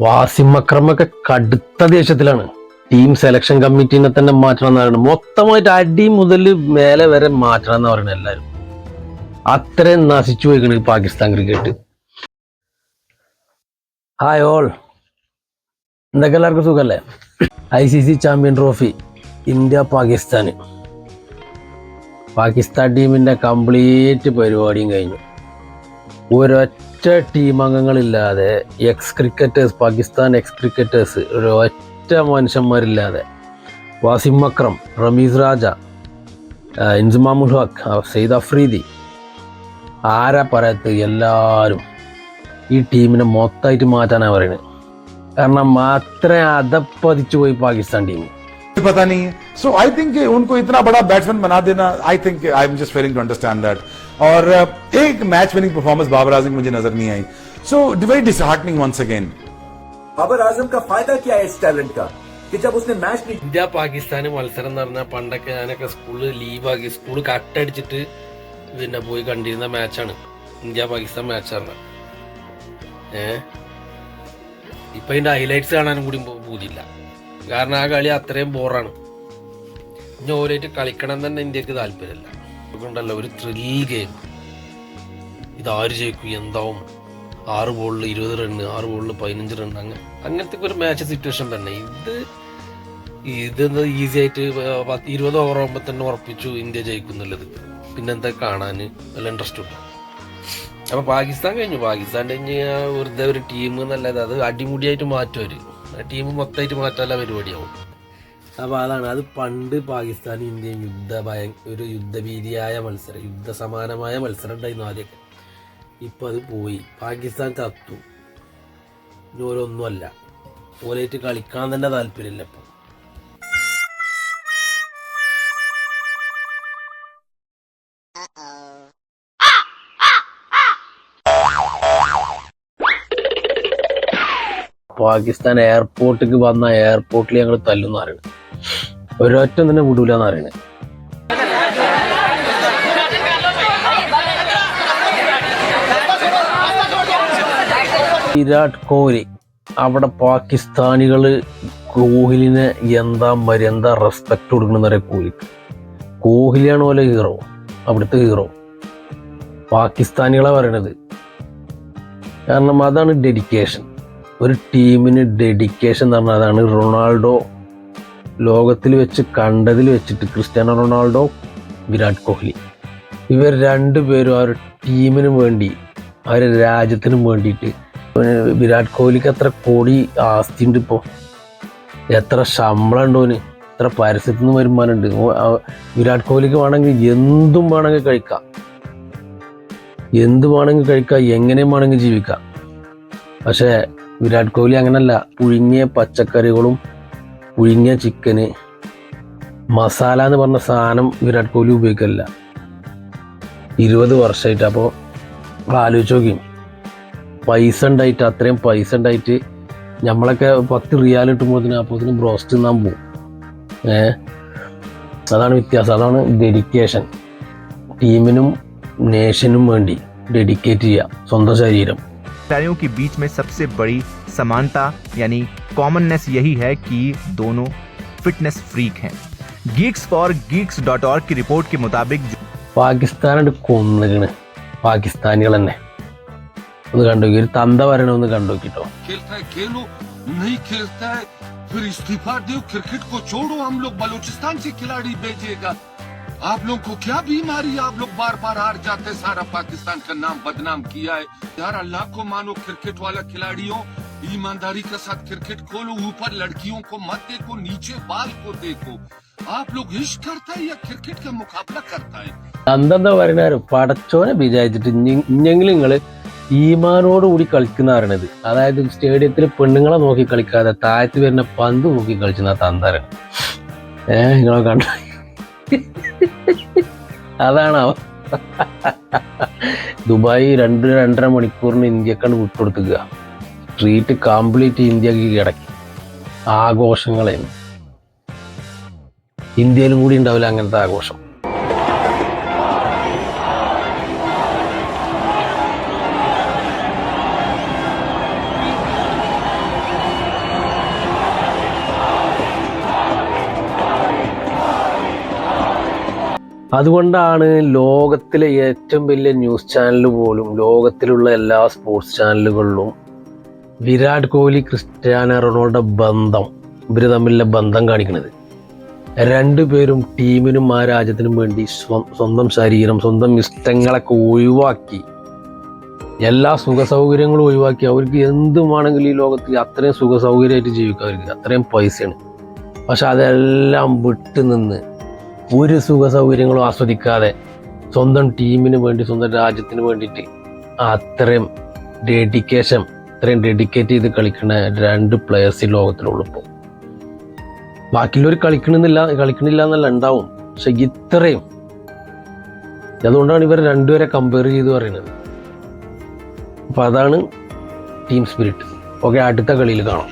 വാസിം അക്രമൊക്കെ കടുത്ത ദേഷ്യത്തിലാണ്. Team selection കമ്മിറ്റീനെ തന്നെ മാറ്റണം എന്ന് പറയുന്നത് മൊത്തമായിട്ട് അടി മുതൽ മേലെ വരെ മാറ്റണം എന്ന് പറയുന്നത് എല്ലാവരും അത്രയും നശിച്ചു പോയിക്കണ് പാകിസ്ഥാൻ ക്രിക്കറ്റ് ഹായ് ഓൾ എന്തൊക്കെ എല്ലാവർക്കും സുഖമല്ലേ I C C champion trophy India പാകിസ്ഥാന്. പാകിസ്ഥാൻ ടീമിന്റെ കംപ്ലീറ്റ് പരിപാടിയും കഴിഞ്ഞു. ഒരൊറ്റ team അംഗങ്ങളില്ലാതെ ex cricketers Pakistan ex cricketers ഒരൊറ്റ മനുഷ്യന്മാരില്ലാതെ വാസിം അക്രം റമീസ് രാജ ആ, ഇൻസുമാമുൽ ഹക്ക് ആ, സെയ്ദ് അഫ്രീദി ആരാ പറയത്ത് എല്ലാവരും ഈ ടീമിനെ മൊത്തമായിട്ട് മാറ്റാനാണ് പറയുന്നത് കാരണം അത്രയും അതപ്പതിച്ചു പോയി പാകിസ്ഥാൻ ടീം पता नहीं है सो आई थिंक उनको इतना बड़ा बैट्समैन बना देना I think I am just failing to understand that और uh, एक match winning performance Babar Azam की मुझे नजर नहीं आई so very disheartening once again Babar Azam का फायदा क्या है इस टैलेंट का कि जब उसने मैच नहीं ഇന്ത്യ പാകിസ്ഥാൻ മത്സരം എന്ന് പറഞ്ഞാൽ പണ്ടൊക്കെ ഞാനൊക്കെ സ്കൂള് ലീവാക്കി സ്കൂൾ കട്ടടിച്ചിട്ട് പിന്നെ പോയി കണ്ടിരുന്ന മാച്ചാണ് ഇന്ത്യ പാകിസ്ഥാൻ മാച്ച് പറഞ്ഞ ഏ ഇപ്പൊ അതിന്റെ ഹൈലൈറ്റ്സ് കാണാനും കൂടി പോ- പൂതിയില്ല കാരണം ആ കളി അത്രയും ബോറാണ് ഇനി ഓരോയിട്ട് കളിക്കണം തന്നെ ഇന്ത്യക്ക് താല്പര്യമില്ല അതുകൊണ്ടല്ല ഒരു ത്രിൽ ഗെയിം ആര് ജയിക്കും എന്താവും? ആറ് ബോളിൽ ഇരുപത് റണ്ണ് ആറ് ബോളിൽ പതിനഞ്ച് റണ്ണ് അങ്ങനെ അങ്ങനത്തെ ഒരു മാച്ച് സിറ്റുവേഷൻ തന്നെ. ഇത് ഇതെന്താ ഈസി ആയിട്ട് ഇരുപത് ഓവർ ആകുമ്പോൾ തന്നെ ഉറപ്പിച്ചു ഇന്ത്യ ജയിക്കുന്നുള്ളത് പിന്നെന്താ കാണാൻ? നല്ല ഇൻട്രസ്റ്റ് ഉണ്ട്? അപ്പൊ പാകിസ്ഥാൻ കഴിഞ്ഞു. പാകിസ്ഥാൻ കഴിഞ്ഞ് വെറുതെ ഒരു ടീം എന്നല്ലാതെ അത് അടിമുടിയായിട്ട് മാറ്റും അവർ ടീം മൊത്തമായിട്ട് മാറ്റാനുള്ള പരിപാടിയാവും. അപ്പൊ അതാണ്. അത് പണ്ട് പാകിസ്ഥാൻ ഇന്ത്യയും യുദ്ധ ഭയ ഒരു യുദ്ധഭീതിയായ മത്സരം യുദ്ധസമാനമായ മത്സരം ഉണ്ടായിരുന്നു ആദ്യമൊക്കെ. ഇപ്പൊ അത് പോയി. പാകിസ്ഥാൻ ചത്തു ഓരോന്നുമല്ല ഓലായിട്ട് കളിക്കാൻ തന്നെ താല്പര്യമില്ല ഇപ്പൊ. പാകിസ്ഥാൻ എയർപോർട്ടിക്ക് വന്ന എയർപോർട്ടിൽ ഞങ്ങൾ തല്ലുന്നാറുണ്ട് ഒരൊറ്റ തന്നെ വിടൂല എന്ന് അറിയണേ വിരാട് കോഹ്ലി അവിടെ പാകിസ്ഥാനികൾ കോഹ്ലിനെ എന്താ മരി എന്താ റെസ്പെക്ട് കൊടുക്കണമെന്ന് പറയാം കോഹ്ലിക്ക്. കോഹ്ലിയാണ് പോലെ ഹീറോ അവിടുത്തെ ഹീറോ പാകിസ്ഥാനികളെ പറയണത്. കാരണം അതാണ് ഡെഡിക്കേഷൻ ഒരു ടീമിന് ഡെഡിക്കേഷൻ എന്ന് പറഞ്ഞാൽ അതാണ് റൊണാൾഡോ ലോകത്തിൽ വെച്ച് കണ്ടതിൽ വെച്ചിട്ട് ക്രിസ്ത്യാനോ റൊണാൾഡോ വിരാട് കോഹ്ലി. ഇവർ രണ്ടുപേരും ആ ഒരു ടീമിനും വേണ്ടി ആ ഒരു രാജ്യത്തിനും വേണ്ടിയിട്ട്. വിരാട് കോഹ്ലിക്ക് എത്ര കോടി ആസ്തി ഉണ്ട് ഇപ്പോൾ എത്ര ശമ്പളം ഉണ്ട് ഓന്. എത്ര പരസ്യത്തിൽ നിന്ന് വരുമാനമുണ്ട്. വിരാട് കോഹ്ലിക്ക് വേണമെങ്കിൽ എന്തും വേണമെങ്കിൽ കഴിക്കാം. എന്ത് വേണമെങ്കിൽ കഴിക്കാം എങ്ങനെയും വേണമെങ്കിൽ ജീവിക്കാം. പക്ഷേ വിരാട് കോഹ്ലി അങ്ങനല്ല. പുഴുങ്ങിയ പച്ചക്കറികളും ഉഴിഞ്ഞ ചിക്കന് മസാല എന്ന് പറഞ്ഞ സാധനം വിരാട് കോഹ്ലി ഉപയോഗിക്കില്ല ഇരുപത് വർഷമായിട്ട് അപ്പോൾ ആലോചിച്ച് നോക്കി പൈസ ഉണ്ടായിട്ട് അത്രയും പൈസ ഉണ്ടായിട്ട് നമ്മളൊക്കെ പത്ത് റിയാൽ കിട്ടുമ്പോഴത്തിന് അപ്പോൾ ഇതിന് ബ്രോസ്റ്റ് തിന്നാൻ പോകും ഏ? അതാണ് വ്യത്യാസം. അതാണ് ഡെഡിക്കേഷൻ ടീമിനും നേഷനും വേണ്ടി ഡെഡിക്കേറ്റ് ചെയ്യുക. സ്വന്തം ശരീരം. समानता यानी कॉमननेस यही है कि दोनों फिटनेस फ्रीक हैं geeks for geeks dot org की रिपोर्ट के मुताबिक പാകിസ്ഥാനായിട്ട് കൊന്നുകണ് പാകിസ്ഥാനികൾ തന്നെ ഒന്ന് കണ്ടോക്കി ഒരു തന്ത വരണമൊന്ന് കണ്ടോക്കിട്ടോ खेलता है खेलो नहीं खेलता है फिर इस्तीफा दो क्रिकेट को छोड़ो हम लोग बलूचिस्तान से खिलाड़ी भेजेगा आप लोग को क्या बीमारी है? आप लोग बार बार हार जाते हैं, सारा पाकिस्तान का नाम बदनाम किया है यार अल्लाह को मानो क्रिकेट वाला खिलाड़ियों ईमानदारी के साथ क्रिकेट खोलो ऊपर लड़कियों को मत देखो नीचे बाल को देखो आप लोग इश्क करता है या क्रिकेट का मुकाबला करता है തന്തെന്താ പറയുന്നത് പടച്ചോനെ വിചാരിച്ചിട്ട് ഇഞ്ഞി- ഇഞ്ഞെങ്കിലും നിങ്ങള് ഈമാനോട് കൂടി കളിക്കുന്ന പറയണത് അതായത് സ്റ്റേഡിയത്തിൽ പെണ്ണുങ്ങളെ നോക്കി കളിക്കാതെ താഴത്ത് വരുന്ന പന്ത് നോക്കി കളിക്കുന്ന തന്താരാണ് ഏ നിങ്ങളെ കണ്ട അതാണ് അവ ദുബായ് രണ്ട് രണ്ടര മണിക്കൂറിന് ഇന്ത്യക്കാണ് വിട്ടുകൊടുത്തുക ട്രീറ്റ് കംപ്ലീറ്റ് ഇന്ത്യയ്ക്ക് കിടക്കി ആഘോഷങ്ങളായിരുന്നു ഇന്ത്യയിലും കൂടി ഉണ്ടാവില്ല അങ്ങനത്തെ ആഘോഷം. അതുകൊണ്ടാണ് ലോകത്തിലെ ഏറ്റവും വലിയ ന്യൂസ് ചാനൽ പോലും ലോകത്തിലുള്ള എല്ലാ സ്പോർട്സ് ചാനലുകളിലും വിരാട് കോഹ്ലി ക്രിസ്ത്യാനോ റൊണാൾഡോ ബന്ധം. ഇവർ തമ്മിലുള്ള ബന്ധം കാണിക്കുന്നത് രണ്ടുപേരും ടീമിനും ആ രാജ്യത്തിനും വേണ്ടി സ്വന്തം ശരീരം സ്വന്തം ഇഷ്ടങ്ങളൊക്കെ ഒഴിവാക്കി. എല്ലാ സുഖ സൗകര്യങ്ങളും ഒഴിവാക്കി. അവർക്ക് എന്തുമാണെങ്കിലും ഈ ലോകത്തിൽ അത്രയും സുഖ സൗകര്യമായിട്ട് ജീവിക്കാം അവർക്ക് അത്രയും പൈസയാണ്. പക്ഷെ അതെല്ലാം വിട്ടുനിന്ന് ഒരു സുഖ സൗകര്യങ്ങളും ആസ്വദിക്കാതെ സ്വന്തം ടീമിന് വേണ്ടി സ്വന്തം രാജ്യത്തിന് വേണ്ടിയിട്ട് അത്രയും ഡെഡിക്കേഷൻ അത്രയും ഡെഡിക്കേറ്റ് ചെയ്ത് കളിക്കുന്ന രണ്ട് പ്ലെയേഴ്സ് ഈ ലോകത്തിലുള്ളൂ ഇപ്പോൾ ബാക്കിയുള്ളവർ കളിക്കണമെന്നില്ല കളിക്കണില്ല എന്നല്ല ഉണ്ടാവും. പക്ഷെ ഇത്രയും. അതുകൊണ്ടാണ് ഇവർ രണ്ടുപേരെ കമ്പയർ ചെയ്ത് പറയുന്നത്. അപ്പോൾ അതാണ് ടീം സ്പിരിറ്റ് ഓക്കെ അടുത്ത കളിയിൽ കാണാം.